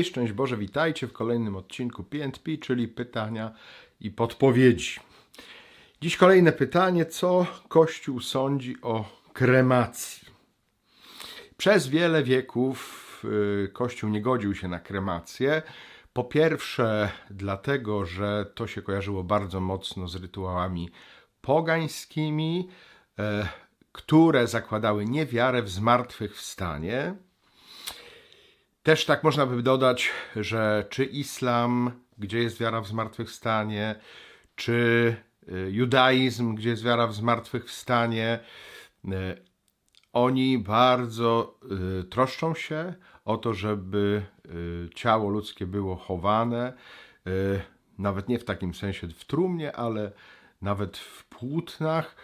Cześć, szczęść Boże, witajcie w kolejnym odcinku PNP, czyli pytania i podpowiedzi. Dziś kolejne pytanie, co Kościół sądzi o kremacji? Przez wiele wieków y, Kościół nie godził się na kremację. Po pierwsze, dlatego, że to się kojarzyło bardzo mocno z rytuałami pogańskimi, e, które zakładały niewiarę w zmartwychwstanie. Też tak można by dodać, że czy islam, gdzie jest wiara w zmartwychwstanie, czy y, judaizm, gdzie jest wiara w zmartwychwstanie, y, oni bardzo y, troszczą się o to, żeby ciało ludzkie było chowane, nawet nie w takim sensie w trumnie, ale nawet w płótnach,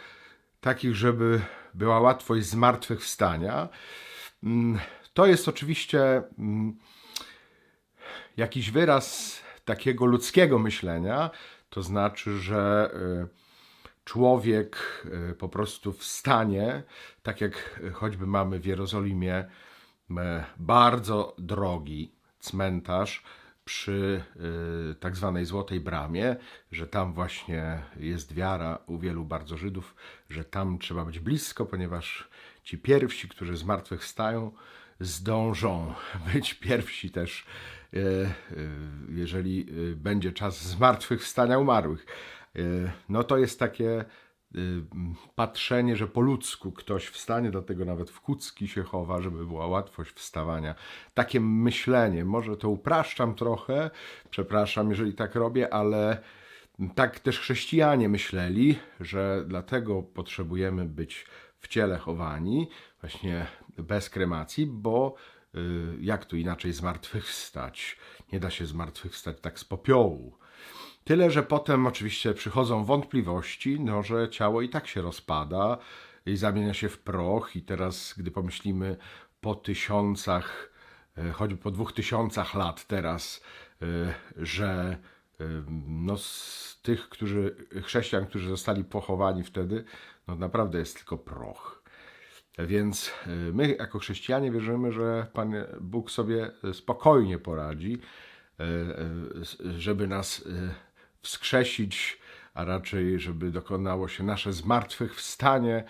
takich, żeby była łatwość zmartwychwstania. To jest oczywiście mm, jakiś wyraz takiego ludzkiego myślenia, to znaczy, że y, człowiek y, po prostu wstanie, tak jak choćby mamy w Jerozolimie e, bardzo drogi cmentarz przy y, tak zwanej Złotej Bramie, że tam właśnie jest wiara u wielu bardzo Żydów, że tam trzeba być blisko, ponieważ ci pierwsi, którzy zmartwychwstają, zdążą być pierwsi też, e, e, jeżeli e, będzie czas zmartwychwstania umarłych. No to jest takie patrzenie, że po ludzku ktoś wstanie, dlatego nawet w kucki się chowa, żeby była łatwość wstawania. Takie myślenie, może to upraszczam trochę, przepraszam, jeżeli tak robię, ale tak też chrześcijanie myśleli, że dlatego potrzebujemy być w ciele chowani, właśnie bez kremacji, bo y, jak tu inaczej zmartwychwstać? Nie da się zmartwychwstać tak z popiołu. Tyle, że potem oczywiście przychodzą wątpliwości, no, że ciało i tak się rozpada i zamienia się w proch. I teraz, gdy pomyślimy po tysiącach, e, choćby po dwóch tysiącach lat teraz, e, że no, z tych którzy, chrześcijan, którzy zostali pochowani wtedy, no naprawdę jest tylko proch. Więc e, my, jako chrześcijanie, wierzymy, że Pan Bóg sobie spokojnie poradzi, e, e, żeby nas wskrzesić, a raczej, żeby dokonało się nasze zmartwychwstanie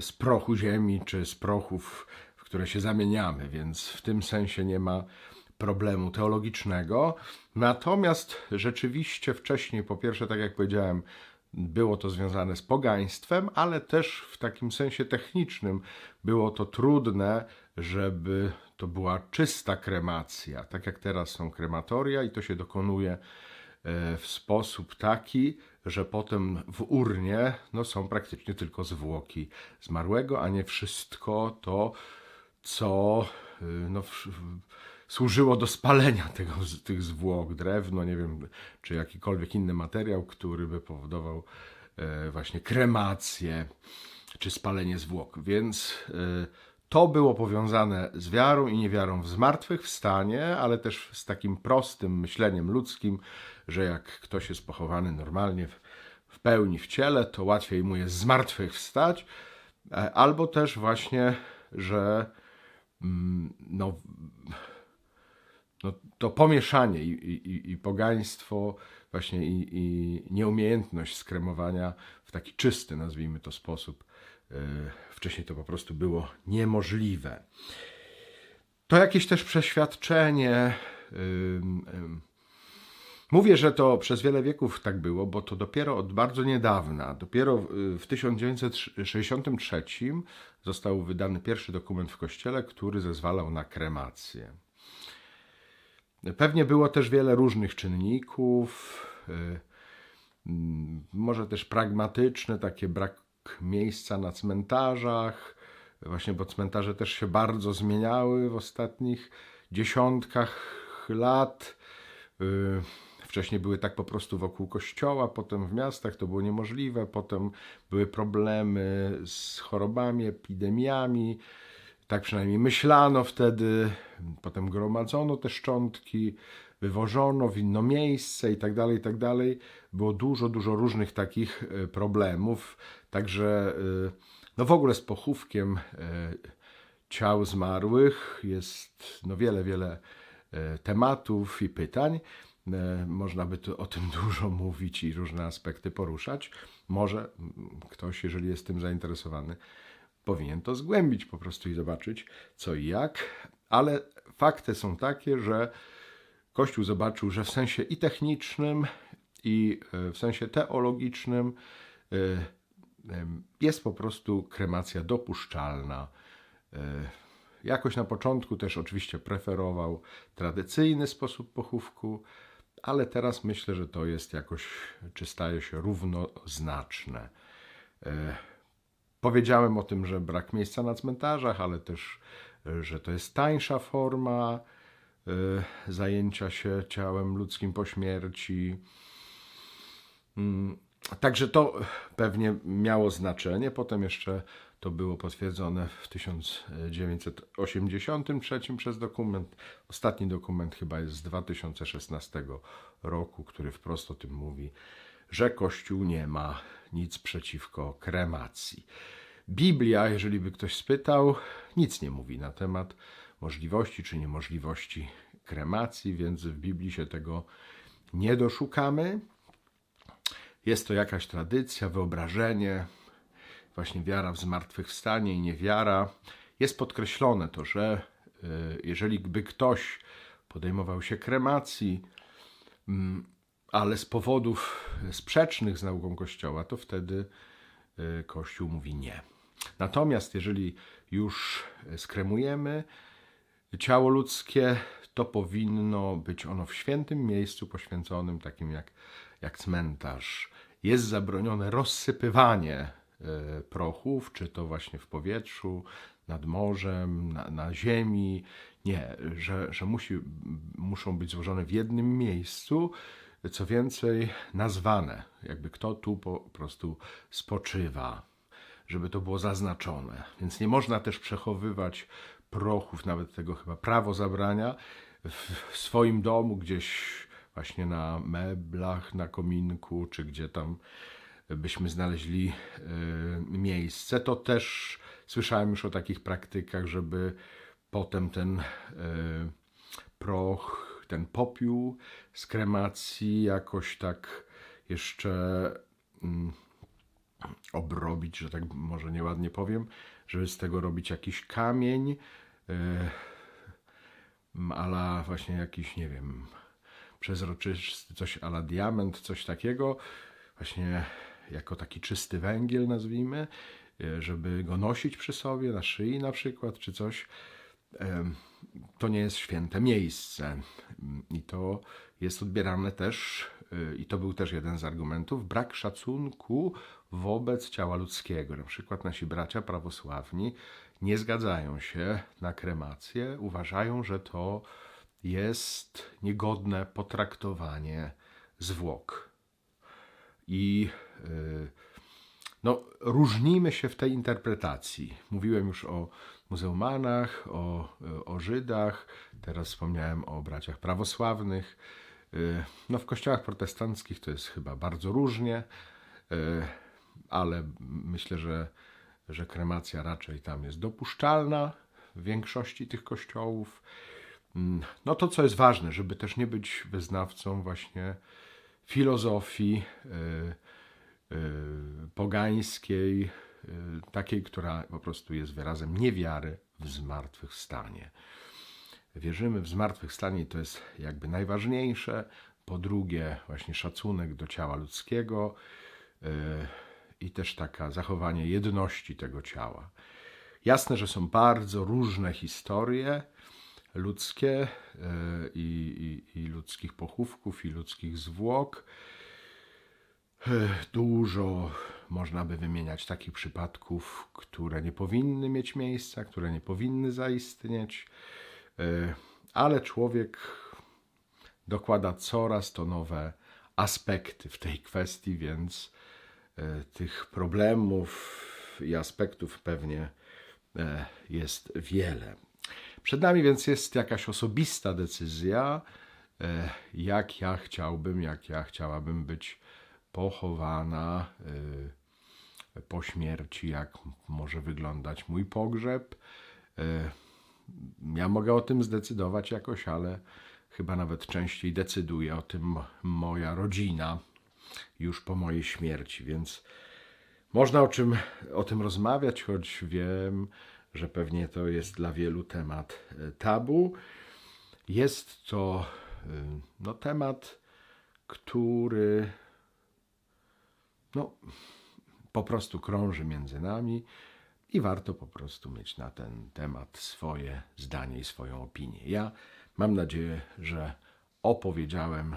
z prochu ziemi, czy z prochów, w które się zamieniamy, więc w tym sensie nie ma problemu teologicznego. Natomiast rzeczywiście wcześniej, po pierwsze, tak jak powiedziałem, było to związane z pogaństwem, ale też w takim sensie technicznym. Było to trudne, żeby to była czysta kremacja, tak jak teraz są krematoria i to się dokonuje e, w sposób taki, że potem w urnie no, są praktycznie tylko zwłoki zmarłego, a nie wszystko to, co y, no, w- służyło do spalenia tego, tych zwłok, drewno, nie wiem, czy jakikolwiek inny materiał, który by powodował e, właśnie kremację czy spalenie zwłok. Więc e, to było powiązane z wiarą i niewiarą w zmartwychwstanie, ale też z takim prostym myśleniem ludzkim, że jak ktoś jest pochowany normalnie w, w pełni w ciele, to łatwiej mu jest zmartwychwstać, e, albo też właśnie, że mm, no, no, to pomieszanie i, i, i pogaństwo, właśnie i, i nieumiejętność skremowania w taki czysty, nazwijmy to sposób, e, wcześniej to po prostu było niemożliwe. To jakieś też przeświadczenie. Mówię, że to przez wiele wieków tak było, bo to dopiero od bardzo niedawna, dopiero w 1963 został wydany pierwszy dokument w kościele, który zezwalał na kremację. Pewnie było też wiele różnych czynników, y, mm, może też pragmatyczne, takie brak miejsca na cmentarzach, właśnie bo cmentarze też się bardzo zmieniały w ostatnich dziesiątkach lat. Y, Wcześniej były tak po prostu wokół kościoła, potem w miastach to było niemożliwe, potem były problemy z chorobami, epidemiami. Tak przynajmniej myślano wtedy. Potem gromadzono te szczątki, wywożono w inne miejsce i tak dalej, i tak dalej. Było dużo, dużo różnych takich e, problemów. Także e, no w ogóle z pochówkiem e, ciał zmarłych jest no wiele, wiele tematów i pytań. Można by tu o tym dużo mówić i różne aspekty poruszać. Może ktoś, jeżeli jest tym zainteresowany, powinien to zgłębić po prostu i zobaczyć co i jak. Ale fakty są takie, że Kościół zobaczył, że w sensie i technicznym, i e, w sensie teologicznym e, jest po prostu kremacja dopuszczalna. E, Jakoś na początku też oczywiście preferował tradycyjny sposób pochówku, ale teraz myślę, że to jest jakoś, czy staje się równoznaczne. Powiedziałem o tym, że brak miejsca na cmentarzach, ale też, że to jest tańsza forma e, zajęcia się ciałem ludzkim po śmierci. Mm, Także to pewnie miało znaczenie. Potem jeszcze to było potwierdzone w 1983 przez dokument. Ostatni dokument chyba jest z 2016 roku, który wprost o tym mówi, że Kościół nie ma nic przeciwko kremacji. Biblia, jeżeli by ktoś spytał, nic nie mówi na temat możliwości czy niemożliwości kremacji, więc w Biblii się tego nie doszukamy. Jest to jakaś tradycja, wyobrażenie, właśnie wiara w zmartwychwstanie i niewiara. Jest podkreślone to, że y, jeżeli by ktoś podejmował się kremacji, mm, ale z powodów sprzecznych z nauką Kościoła, to wtedy y, Kościół mówi nie. Natomiast jeżeli już skremujemy ciało ludzkie, to powinno być ono w świętym miejscu poświęconym, takim jak, jak cmentarz. Jest zabronione rozsypywanie e, prochów, czy to właśnie w powietrzu, nad morzem, na, na ziemi. Nie, że, że musi, muszą być złożone w jednym miejscu, co więcej, nazwane, jakby kto tu po prostu spoczywa, żeby to było zaznaczone. Więc nie można też przechowywać prochów, nawet tego chyba prawo zabrania, w swoim domu gdzieś właśnie na meblach, na kominku, czy gdzie tam byśmy znaleźli e, miejsce. To też słyszałem już o takich praktykach, żeby potem ten e, proch, ten popiół z kremacji jakoś tak jeszcze mm, obrobić, że tak może nieładnie powiem, żeby z tego robić jakiś kamień, e, ala właśnie jakiś, nie wiem, przezroczysty, coś ala diament, coś takiego, właśnie jako taki czysty węgiel nazwijmy, e, żeby go nosić przy sobie, na szyi na przykład, czy coś. Em, To nie jest święte miejsce i to jest odbierane też, i to był też jeden z argumentów, brak szacunku wobec ciała ludzkiego. Na przykład nasi bracia prawosławni nie zgadzają się na kremację, uważają, że to jest niegodne potraktowanie zwłok. I y, no, różnimy się w tej interpretacji. Mówiłem już o muzułmanach, o, o Żydach, teraz wspomniałem o braciach prawosławnych. Y, No, w kościołach protestanckich to jest chyba bardzo różnie, y, ale myślę, że, że kremacja raczej tam jest dopuszczalna w większości tych kościołów. Mm, No to, co jest ważne, żeby też nie być wyznawcą właśnie filozofii y, pogańskiej, takiej, która po prostu jest wyrazem niewiary w zmartwychwstanie. Wierzymy w zmartwychwstanie i to jest jakby najważniejsze. Po drugie, właśnie szacunek do ciała ludzkiego y, i też taka zachowanie jedności tego ciała. Jasne, że są bardzo różne historie ludzkie y, i, i, i ludzkich pochówków, i ludzkich zwłok. Ech, Dużo można by wymieniać takich przypadków, które nie powinny mieć miejsca, które nie powinny zaistnieć, ale człowiek dokłada coraz to nowe aspekty w tej kwestii, więc e, tych problemów i aspektów pewnie e, jest wiele. Przed nami więc jest jakaś osobista decyzja, e, jak ja chciałbym, jak ja chciałabym być pochowana e, po śmierci, jak może wyglądać mój pogrzeb. E, ja mogę o tym zdecydować jakoś, ale chyba nawet częściej decyduje o tym moja rodzina już po mojej śmierci, więc można o, czym, o tym rozmawiać, choć wiem, że pewnie to jest dla wielu temat e, tabu. Jest to y, no, temat, który no, po prostu krąży między nami i warto po prostu mieć na ten temat swoje zdanie i swoją opinię. Ja mam nadzieję, że opowiedziałem,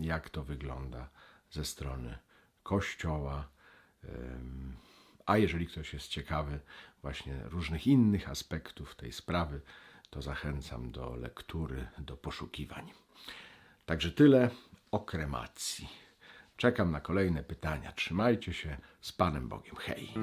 jak to wygląda ze strony Kościoła. A jeżeli ktoś jest ciekawy właśnie różnych innych aspektów tej sprawy, to zachęcam do lektury, do poszukiwań. Także tyle o kremacji. Czekam na kolejne pytania. Trzymajcie się z Panem Bogiem. Hej!